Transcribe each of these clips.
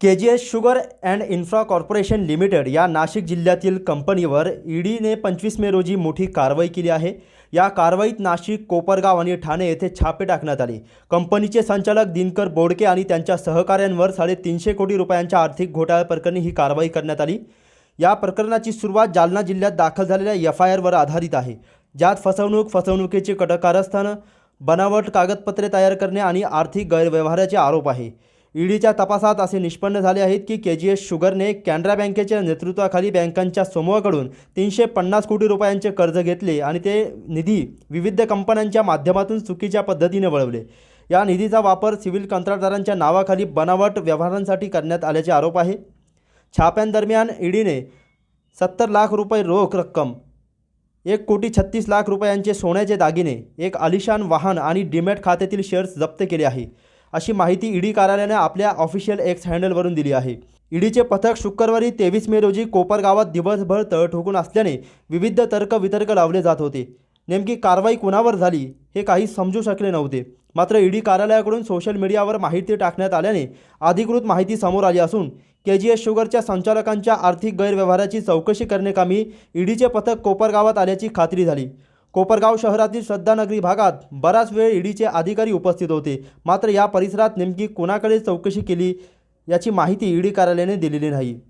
K G S sugar and infra corporation limited या नाशिक जिल्ह्यातील कंपनीवर ईडीने पंचवीस मे रोजी मोठी कारवाई केली आहे. या कारवाईत नाशिक कोपरगाव आणि ठाणे येथे छापे टाकण्यात आले. कंपनीचे संचालक दिनकर बोडके आणि त्यांच्या सहकाऱ्यांवर साडेतीनशे कोटी रुपयांच्या आर्थिक घोटाळ्याप्रकरणी ही कारवाई करण्यात आली. या प्रकरणाची सुरुवात जालना जिल्ह्यात दाखल झालेल्या एफ आय आरवर आधारित आहे. ज्यात फसवणूक फसवणुकीचे कट कारस्थान बनावट कागदपत्रे तयार करणे आणि आर्थिक गैरव्यवहाराचे आरोप आहे. ईडीच्या तपासात असे निष्पन्न झाले आहेत की के जी एस शुगरने कॅनरा बँकेच्या नेतृत्वाखाली बँकांच्या समूहाकडून तीनशे पन्नास कोटी रुपयांचे कर्ज घेतले आणि ते निधी विविध कंपन्यांच्या माध्यमातून चुकीच्या पद्धतीने वळवले. या निधीचा वापर सिव्हिल कंत्राटदारांच्या नावाखाली बनावट व्यवहारांसाठी करण्यात आल्याचे आरोप आहे. छाप्यांदरम्यान ईडीने सत्तर लाख रुपये रोख रक्कम एक कोटी छत्तीस लाख रुपयांचे सोन्याचे दागिने एक आलिशान वाहन आणि डीमॅट खात्यातील शेअर्स जप्त केले आहे. अशी माहिती ईडी कार्यालयाने आपल्या ऑफिशियल एक्स हँडलवरून दिली आहे. ईडीचे पथक शुक्रवारी तेवीस मे रोजी कोपरगावात दिवसभर तळ ठोकून असल्याने विविध तर्क वितर्क लावले जात होते. नेमकी कारवाई कुणावर झाली हे काही समजू शकले नव्हते. मात्र ईडी कार्यालयाकडून सोशल मीडियावर माहिती टाकण्यात आल्याने अधिकृत माहिती समोर आली असून के जी एस शुगरच्या संचालकांच्या आर्थिक गैरव्यवहाराची चौकशी करण्याकामी ईडीचे पथक कोपरगावात आल्याची खात्री झाली. कोपरगाव शहरातील श्रद्धानगरी भागात बराच वेळ ईडीचे अधिकारी उपस्थित होते. मात्र या परिसरात नेमकी कोणाकडे चौकशी केली याची माहिती ईडी कार्यालयाने दिलेली नाही.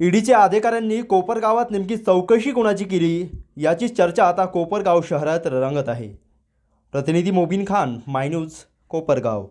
ईडीच्या अधिकाऱ्यांनी कोपरगावात नेमकी चौकशी कोणाची केली याची चर्चा आता कोपरगाव शहरात रंगत आहे. प्रतिनिधी मोबिन खान माय न्यूज कोपरगाव.